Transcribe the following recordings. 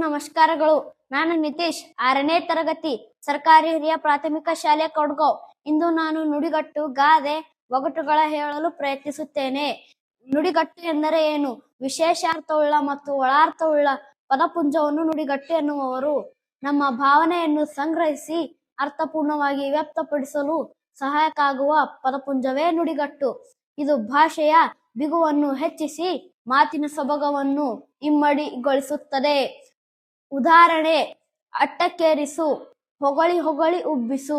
ನಮಸ್ಕಾರಗಳು. ನಾನು ನಿತೀಶ್, ಆರನೇ ತರಗತಿ, ಸರ್ಕಾರಿ ಹಿರಿಯ ಪ್ರಾಥಮಿಕ ಶಾಲೆ ಕೊಡ್ಗೋ. ಇಂದು ನಾನು ನುಡಿಗಟ್ಟು, ಗಾದೆ, ಒಗಟುಗಳ ಹೇಳಲು ಪ್ರಯತ್ನಿಸುತ್ತೇನೆ. ನುಡಿಗಟ್ಟು ಎಂದರೆ ಏನು? ವಿಶೇಷಾರ್ಥವುಳ್ಳ ಮತ್ತು ಒಳಾರ್ಥವುಳ್ಳ ಪದಪುಂಜವನ್ನು ನುಡಿಗಟ್ಟು ಎನ್ನುವರು ನಮ್ಮ ಭಾವನೆಯನ್ನು ಸಂಗ್ರಹಿಸಿ, ಅರ್ಥಪೂರ್ಣವಾಗಿ ವ್ಯಕ್ತಪಡಿಸಲು ಸಹಾಯಕಾಗುವ ಪದಪುಂಜವೇ ನುಡಿಗಟ್ಟು. ಇದು ಭಾಷೆಯ ಬಿಗುವನ್ನು ಹೆಚ್ಚಿಸಿ, ಮಾತಿನ ಸೊಬಗವನ್ನು ಇಮ್ಮಡಿಗೊಳಿಸುತ್ತದೆ. ಉದಾಹರಣೆ, ಅಟ್ಟಕ್ಕೇರಿಸು, ಹೊಗಳಿ ಹೊಗಳಿ ಉಬ್ಬಿಸು,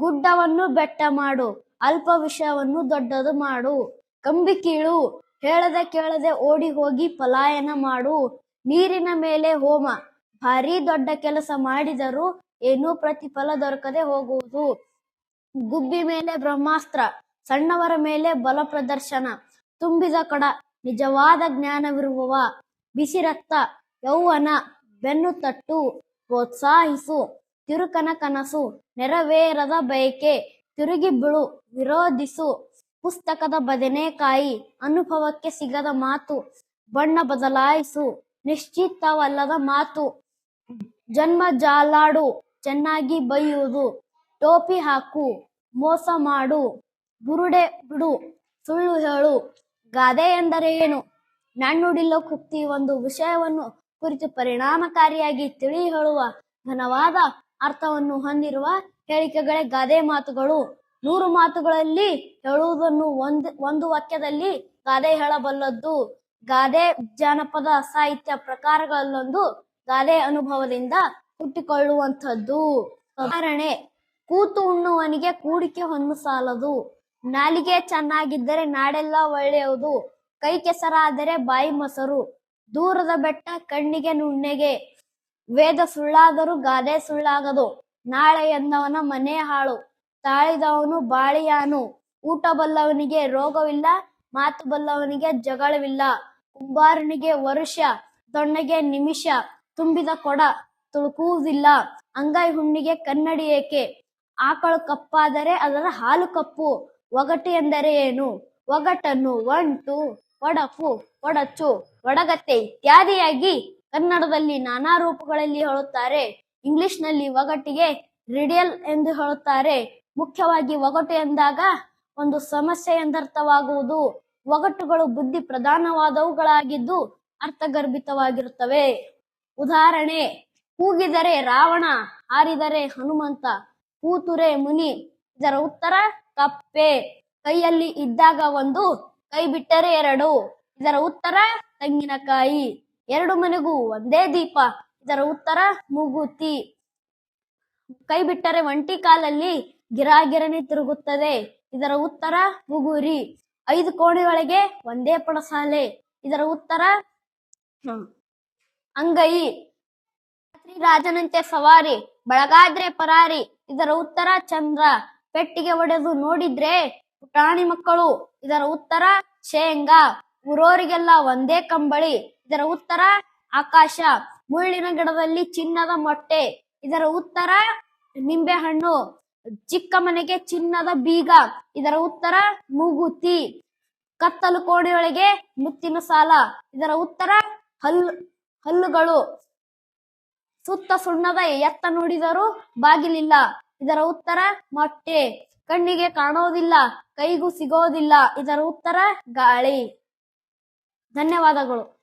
ಗುಡ್ಡವನ್ನು ಬೆಟ್ಟ ಮಾಡು, ಅಲ್ಪ ವಿಷಯವನ್ನು ದೊಡ್ಡದು ಮಾಡು, ಕಂಬಿ ಕೀಳು, ಹೇಳದೆ ಕೇಳದೆ ಓಡಿ ಹೋಗಿ ಪಲಾಯನ ಮಾಡು, ನೀರಿನ ಮೇಲೆ ಹೋಮ, ಭಾರಿ ದೊಡ್ಡ ಕೆಲಸ ಮಾಡಿದರೂ ಏನೂ ಪ್ರತಿಫಲ ದೊರಕದೆ ಹೋಗುವುದು. ಗುಬ್ಬಿ ಮೇಲೆ ಬ್ರಹ್ಮಾಸ್ತ್ರ, ಸಣ್ಣವರ ಮೇಲೆ ಬಲ ಪ್ರದರ್ಶನ, ತುಂಬಿದ ಕಡ, ನಿಜವಾದ ಜ್ಞಾನವಿರುವವ, ಬಿಸಿ ರಕ್ತ, ಯೌವನ ಬೆನ್ನು ತಟ್ಟು, ಪ್ರೋತ್ಸಾಹಿಸು, ತಿರುಕನ ಕನಸು, ನೆರವೇರದ ಬಯಕೆ, ತಿರುಗಿ ಬಿಳು, ವಿರೋಧಿಸು, ಪುಸ್ತಕದ ಬದನೆಕಾಯಿ ಅನುಭವಕ್ಕೆ ಸಿಗದ ಮಾತು, ಬಣ್ಣ ಬದಲಾಯಿಸು ನಿಶ್ಚಿತವಲ್ಲದ ಮಾತು, ಜನ್ಮ ಜಾಲಾಡು, ಚೆನ್ನಾಗಿ ಬೈಯುವುದು, ಟೋಪಿ ಹಾಕು, ಮೋಸ ಮಾಡು, ಬುರುಡೆ ಬಿಡು, ಸುಳ್ಳು ಹೇಳು, ಗಾದೆ ಎಂದರೆ ಏನು? ನಾಣ್ಣುಡಿಲೋ ಕುಕ್ತಿ ಒಂದು ವಿಷಯವನ್ನು ಕುರಿತು ಪರಿಣಾಮಕಾರಿಯಾಗಿ ತಿಳಿ ಹೇಳುವ ಘನವಾದ ಅರ್ಥವನ್ನು ಹೊಂದಿರುವ ಹೇಳಿಕೆಗಳೇ ಗಾದೆ ಮಾತುಗಳು. ನೂರು ಮಾತುಗಳಲ್ಲಿ ಹೇಳುವುದನ್ನು ಒಂದು ಒಂದು ವಾಕ್ಯದಲ್ಲಿ ಗಾದೆ ಹೇಳಬಲ್ಲದ್ದು. ಗಾದೆ ಜಾನಪದ ಸಾಹಿತ್ಯ ಪ್ರಕಾರಗಳಲ್ಲೊಂದು ಗಾದೆ ಅನುಭವದಿಂದ ಹುಟ್ಟಿಕೊಳ್ಳುವಂಥದ್ದು. ಉದಾಹರಣೆ, ಕೂತು ಉಣ್ಣುವನಿಗೆ ಕೂಡಿಕೆ ಹೊನ್ನು ಸಾಲದು. ನಾಲಿಗೆ ಚೆನ್ನಾಗಿದ್ದರೆ ನಾಡೆಲ್ಲ ಒಳ್ಳೆಯದು. ಕೈ ಕೆಸರಾದರೆ ಬಾಯಿ ಮೊಸರು. ದೂರದ ಬೆಟ್ಟ ಕಣ್ಣಿಗೆ ನುಣ್ಣೆಗೆ. ವೇದ ಸುಳ್ಳಾದರೂ ಗಾದೆ ಸುಳ್ಳಾಗದು. ನಾಳೆ ಎಂದವನ ಮನೆ ಹಾಳು. ತಾಳಿದವನು ಬಾಳಿಯಾನು. ಊಟ ಬಲ್ಲವನಿಗೆ ರೋಗವಿಲ್ಲ, ಮಾತು ಬಲ್ಲವನಿಗೆ ಜಗಳವಿಲ್ಲ. ಕುಂಬಾರನಿಗೆ ವರುಷ ದೊಣ್ಣೆಗೆ ನಿಮಿಷ, ತುಂಬಿದ ಕೊಡ ತುಳುಕುವುದಿಲ್ಲ. ಅಂಗೈ ಹುಣ್ಣಿಗೆ ಕನ್ನಡಿ ಏಕೆ? ಆಕಳು ಕಪ್ಪಾದರೆ ಅದರ ಹಾಲು ಕಪ್ಪು. ಒಗಟು ಎಂದರೆ ಏನು? ಒಗಟನ್ನು ಒಂಟು ಒಡಪು ಒಡಚು ಒಡಗತ್ತೆ ಇತ್ಯಾದಿಯಾಗಿ ಕನ್ನಡದಲ್ಲಿ ನಾನಾ ರೂಪಗಳಲ್ಲಿ ಹೇಳುತ್ತಾರೆ. ಇಂಗ್ಲಿಷ್ನಲ್ಲಿ ಒಗಟಿಗೆ ರಿಡಿಯಲ್ ಎಂದು ಹೇಳುತ್ತಾರೆ. ಮುಖ್ಯವಾಗಿ ಒಗಟು ಎಂದಾಗ ಒಂದು ಸಮಸ್ಯೆ ಎಂದರ್ಥವಾಗುವುದು. ಒಗಟುಗಳು ಬುದ್ಧಿ ಪ್ರಧಾನವಾದವುಗಳಾಗಿದ್ದು ಅರ್ಥಗರ್ಭಿತವಾಗಿರುತ್ತವೆ. ಉದಾಹರಣೆ, ಕೂಗಿದರೆ ರಾವಣ, ಹಾರಿದರೆ ಹನುಮಂತ, ಕೂತುರೆ ಮುನಿ. ಇದರ ಉತ್ತರ ಕಪ್ಪೆ. ಕೈಯಲ್ಲಿ ಇದ್ದಾಗ ಒಂದು ಕೈ ಬಿಟ್ಟರೆ ಎರಡು. ಇದರ ಉತ್ತರ, ತೆಂಗಿನಕಾಯಿ. ಎರಡು ಮನೆಗೂ ಒಂದೇ ದೀಪ. ಇದರ ಉತ್ತರ, ಮೂಗುತಿ. ಕೈ ಬಿಟ್ಟರೆ ಒಂಟಿ ಕಾಲಲ್ಲಿ ಗಿರಾಗಿರನೆ ತಿರುಗುತ್ತದೆ. ಇದರ ಉತ್ತರ, ಮುಗುರಿ. ಐದು ಕೋಣೆಗಳಿಗೆ ಒಂದೇ ಪಡಸಾಲೆ. ಇದರ ಉತ್ತರ ಅಂಗೈ. ರಾತ್ರಿ ರಾಜನಂತೆ ಸವಾರಿ, ಬೆಳಗಾದ್ರೆ ಪರಾರಿ. ಇದರ ಉತ್ತರ, ಚಂದ್ರ. ಪೆಟ್ಟಿಗೆ ಒಡೆದು ನೋಡಿದ್ರೆ ಪುಟಾಣಿ ಮಕ್ಕಳು, ಇದರ ಉತ್ತರ ಶೇಂಗಾ. ಊರೋರಿಗೆಲ್ಲ ಒಂದೇ ಕಂಬಳಿ, ಇದರ ಉತ್ತರ ಆಕಾಶ. ಮುಳ್ಳಿನ ಗಿಡದಲ್ಲಿ ಚಿನ್ನದ ಮೊಟ್ಟೆ, ಇದರ ಉತ್ತರ ನಿಂಬೆ ಹಣ್ಣು ಚಿಕ್ಕ ಮನೆಗೆ ಚಿನ್ನದ ಬೀಗ, ಇದರ ಉತ್ತರ ಮೂಗುತಿ. ಕತ್ತಲು ಕೋಣೆಯೊಳಗೆ ಮುತ್ತಿನ ಸಾಲ, ಇದರ ಉತ್ತರ ಹಲ್ಲು ಹಲ್ಲುಗಳು. ಸುತ್ತ ಸುಣ್ಣದ ಎತ್ತ ನೋಡಿದರೂ ಬಾಗಿಲಿಲ್ಲ, ಇದರ ಉತ್ತರ ಮೊಟ್ಟೆ. ಕಣ್ಣಿಗೆ ಕಾಣೋದಿಲ್ಲ ಕೈಗೂ ಸಿಗೋದಿಲ್ಲ. ಇದರ ಉತ್ತರ ಗಾಳಿ. ಧನ್ಯವಾದಗಳು.